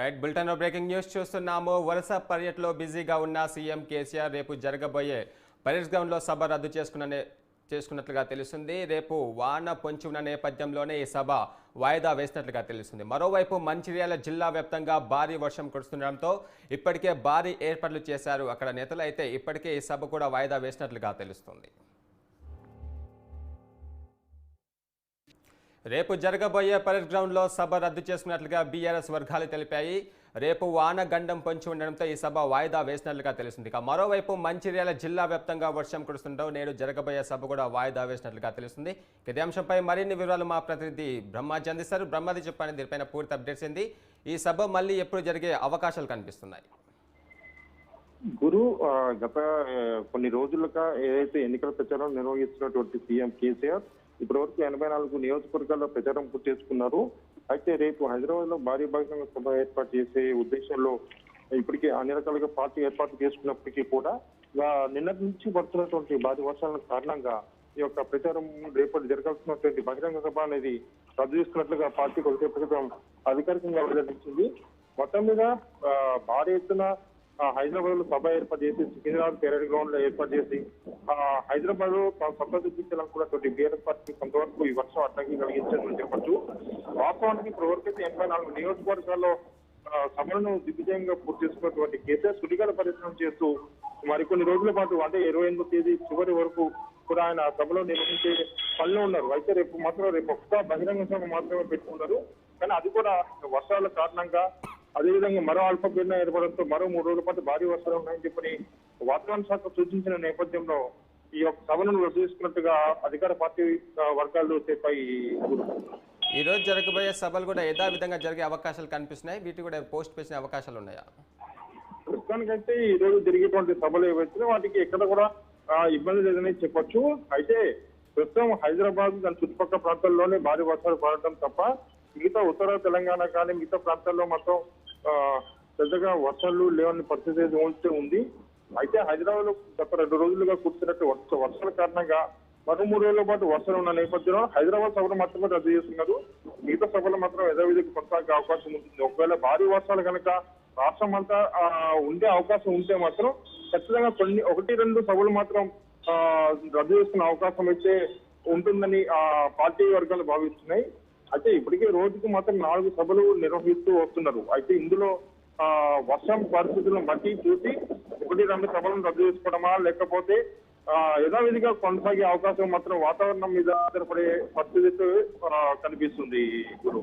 Right bulletin breaking news చూస్తున్నాము. వరుస పర్యటనలో బిజీగా ఉన్న సీఎం కేసీఆర్ రేపు జరగబోయే పరేడ్ గ్రౌండ్లో సభ రద్దు చేసుకున్న చేసుకున్నట్లుగా తెలుస్తుంది. రేపు వాన పొంచి ఉన్న నేపథ్యంలోనే ఈ సభ వాయిదా వేసినట్లుగా తెలుస్తుంది. మరోవైపు మంచిర్యాల జిల్లా వ్యాప్తంగా భారీ వర్షం కురుస్తుండడంతో ఇప్పటికే భారీ ఏర్పాట్లు చేశారు అక్కడ నేతలు. అయితే ఇప్పటికే ఈ సభ కూడా వాయిదా వేసినట్లుగా తెలుస్తుంది. రేపు జరగబోయే పరేడ్ గ్రౌండ్లో సభ రద్దు చేసుకున్నట్లుగా బీఆర్ఎస్ వర్గాలు తెలిపాయి. రేపు వానగండం పొంచి ఉండడంతో ఈ సభ వాయిదా వేసినట్లుగా తెలిసింది ఇక మరోవైపు మంచిర్యాల జిల్లా వ్యాప్తంగా వర్షం కురుస్తుండడం నేడు జరగబోయే సభ కూడా వాయిదా వేసినట్లుగా తెలుస్తుంది. ఇక ఇదే అంశంపై మరిన్ని వివరాలు మా ప్రతినిధి బ్రహ్మాజీ అందిస్తారు. బ్రహ్మాజీ చెప్పని దీనిపైన పూర్తి అప్డేట్స్ ఏంది? ఈ సభ మళ్ళీ ఎప్పుడు జరిగే అవకాశాలు కనిపిస్తున్నాయి. గురు గత కొన్ని రోజులుగా ఏదైతే ఎన్నికల ప్రచారం నిర్వహిస్తున్నటువంటి సీఎం కేసీఆర్ ఇప్పటి వరకు ఎనభై నాలుగు నియోజకవర్గాల్లో ప్రచారం పూర్తి చేసుకున్నారు. అయితే రేపు హైదరాబాద్లో భారీ భాగంగా సభ ఏర్పాటు చేసే ఉద్దేశంలో ఇప్పటికే అన్ని రకాలుగా పార్టీ ఏర్పాటు చేసుకున్నప్పటికీ కూడా నిన్నటి నుంచి పడుతున్నటువంటి భారీ వర్షాల కారణంగా ఈ యొక్క ప్రచారం రేపటి జరగాల్సినటువంటి బహిరంగ సభ అనేది రద్దు చేసుకున్నట్లుగా పార్టీ కొద్దిసేపు అధికారికంగా వెల్లడించింది. మొత్తం మీద భారీ ఎత్తున హైదరాబాద్లో సభ ఏర్పాటు చేసి సికింద్రాబాద్ పెరేడ్ గ్రౌండ్లో ఏర్పాటు చేసి హైదరాబాద్లో తాను సభ చూపించాలనుకున్నటువంటి బీఆర్ఎస్ పార్టీ కొంతవరకు ఈ వర్షం అడ్డంకి కలిగించిందని చెప్పొచ్చు. వాస్తవానికి ఇప్పటివరకు అయితే ఎనభై నాలుగు నియోజకవర్గాల్లో సభలను దిగ్విజయంగా పూర్తి చేసుకున్నటువంటి కేసీఆర్ సుడిగాల పరిశ్రమ చేస్తూ మరికొన్ని రోజుల పాటు అంటే ఇరవై ఎనిమిది తేదీ చివరి వరకు కూడా ఆయన సభలో నిర్వహించే పనిలో ఉన్నారు. అయితే రేపు మాత్రం రేపు ఒక్క బహిరంగ సభ మాత్రమే పెట్టుకున్నారు కానీ అది కూడా వర్షాల కారణంగా అదేవిధంగా మరో అల్పపీడనం ఏర్పడంతో మరో మూడు రోజుల పాటు భారీ వర్షాలు ఉన్నాయని చెప్పని వాతావరణ శాఖ సూచించిన నేపథ్యంలో ఈ యొక్క సభను రద్దు చేసుకున్నట్టుగా అధికార పార్టీ వర్గాలు చెప్పాయి. ఈ రోజు జరగబోయే సభలు కూడా యథావిధంగా జరిగే అవకాశాలు కనిపిస్తున్నాయి. వీటి కూడా పోస్ట్ చేసే అవకాశాలు ఉన్నాయా? ప్రస్తుతానికైతే ఈ రోజు జరిగేటువంటి సభలు ఏవైతే వాటికి ఎక్కడ కూడా ఇబ్బంది లేదని చెప్పొచ్చు. అయితే ప్రస్తుతం హైదరాబాద్ దాని చుట్టుపక్కల ప్రాంతాల్లోనే భారీ వర్షాలు పడటం తప్ప మిగతా ఉత్తర తెలంగాణ కానీ మిగతా ప్రాంతాల్లో మాత్రం పెద్దగా వర్షాలు లేవని పరిస్థితి ఉంటే ఉంది. అయితే హైదరాబాద్లో గత రెండు రోజులుగా కురిసినట్టు వర్ష వర్షాల కారణంగా మరో మూడు రోజుల పాటు వర్షాలు ఉన్న నేపథ్యంలో హైదరాబాద్ సభలు మాత్రమే రద్దు చేస్తున్నారు. మిగతా సభలు మాత్రం యథావిధికి కొనసాగే అవకాశం ఉంటుంది. ఒకవేళ భారీ వర్షాలు కనుక రాష్ట్రం అంతా ఉండే అవకాశం ఉంటే మాత్రం ఖచ్చితంగా కొన్ని ఒకటి రెండు సభలు మాత్రం రద్దు చేసుకునే అవకాశం అయితే ఉంటుందని ఆ పార్టీ వర్గాలు భావిస్తున్నాయి. అయితే ఇప్పటికే రోజుకు మాత్రం నాలుగు సభలు నిర్వహిస్తూ వస్తున్నారు. అయితే ఇందులో వర్షం పరిస్థితులను బట్టి చూసి ఒకటి రెండు సభలను రద్దు చేసుకోవడమా లేకపోతే యథావిధిగా కొనసాగే అవకాశం మాత్రం వాతావరణం మీద ఆధారపడే పరిస్థితి కనిపిస్తుంది గురు.